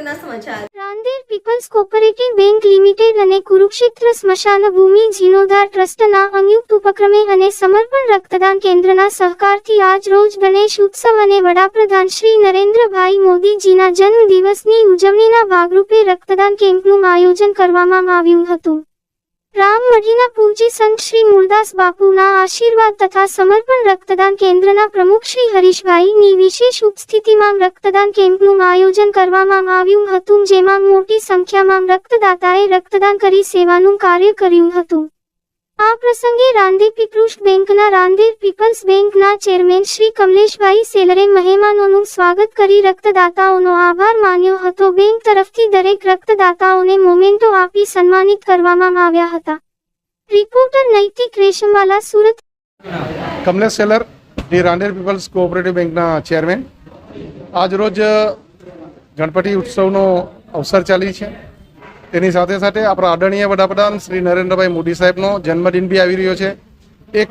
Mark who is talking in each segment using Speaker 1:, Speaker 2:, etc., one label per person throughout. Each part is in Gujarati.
Speaker 1: નમસ્કાર
Speaker 2: પીપલ્સ કોઓપરેટિવ બેંક લિમિટેડ અને કુરુક્ષેત્ર સ્મશાન ભૂમિ જીર્ણોદ્ધાર ટ્રસ્ટના સંયુક્ત ઉપક્રમે અને સમર્પણ રક્તદાન કેન્દ્રના સહકારથી આજ રોજ ગણેશ ઉત્સવ અને વડાપ્રધાન શ્રી નરેન્દ્રભાઈ મોદીજીના જન્મદિવસની ઉજવણીના ભાગરૂપે રક્તદાન કેમ્પનું આયોજન કરવામાં આવ્યું હતું. રામમઢીના પૂજ્ય સંત શ્રી મૂળદાસ બાપુના આશીર્વાદ તથા સમર્પણ રક્તદાન કેન્દ્રના પ્રમુખ શ્રી હરીશભાઈની વિશેષ ઉપસ્થિતિમાં રક્તદાન કેમ્પનું આયોજન કરવામાં આવ્યું હતું, જેમાં મોટી સંખ્યામાં રક્તદાતાએ રક્તદાન કરી સેવાનું કાર્ય કર્યું હતું. આ પ્રસંગે રાંદેર પીપલ્સ બેંકના રાંદેર પીપલ્સ બેંકના ચેરમેન શ્રી કમલેશભાઈ સેલરે મહેમાનોનું સ્વાગત કરી રક્તદાતાઓનો આભાર માન્યો હતો. બેંક તરફથી દરેક રક્તદાતાઓને મોમેન્ટો આપી સન્માનિત કરવામાં આવ્યા હતા. Reporter Naitik Reshamwala, Surat.
Speaker 3: Kamlesh Seller the Rander People's cooperative બેંકના ચેરમેન. આજરોજ ગણપતિ ઉત્સવનો અવસર ચાલી છે. તેની સાથે સાથે આપણા આદરણીય વડાપ્રધાન શ્રી નરેન્દ્રભાઈ મોદી સાહેબનો જન્મદિન બી આવી રહ્યો છે. એક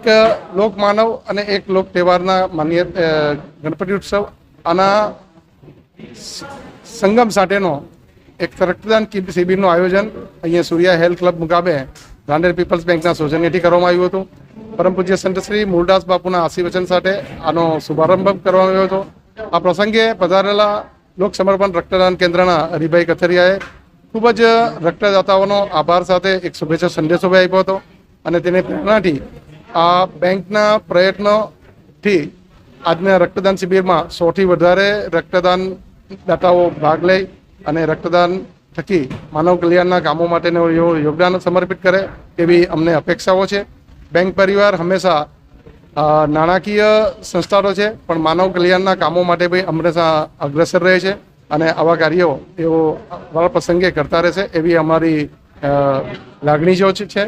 Speaker 3: લોકમાનવ અને એક લોક તહેવારના માન્ય ગણપતિ ઉત્સવ. આના સંગમ સાથેનો એક રક્તદાન શિબિ- શિબિરનું આયોજન અહીંયા સૂર્યા હેલ્થ ક્લબ મુકાબે રાંદેર પીપલ્સ બેંકના સૌજન્યથી કરવામાં આવ્યું હતું. પરમ પૂજ્ય સંત મૂળદાસ બાપુના આશીર્વચન સાથે આનો શુભારંભ કરવામાં આવ્યો હતો. આ પ્રસંગે પધારેલા લોક સમર્પણ રક્તદાન કેન્દ્રના હરિભાઈ કથરિયાએ ખૂબ જ રક્તદાતાઓનો આભાર સાથે એક શુભેચ્છા સંદેશો ભાઈ આપ્યો હતો અને તેને પ્રેરણાથી આ બેંકના પ્રયત્નોથી આજના રક્તદાન શિબિરમાં સૌથી વધારે રક્તદાન દાતાઓ ભાગ લે અને રક્તદાન થકી માનવ કલ્યાણના કામો માટેનું યોગદાન સમર્પિત કરે તેવી અમને અપેક્ષાઓ છે. બેંક પરિવાર હંમેશા નાણાકીય સંસ્થાઓ છે, પણ માનવ કલ્યાણના કામો માટે બી હંમેશા અગ્રસર રહે છે. અને આવા કાર્યો તેઓ પ્રસંગે કરતા રહેશે એવી અમારી લાગણી જો છે.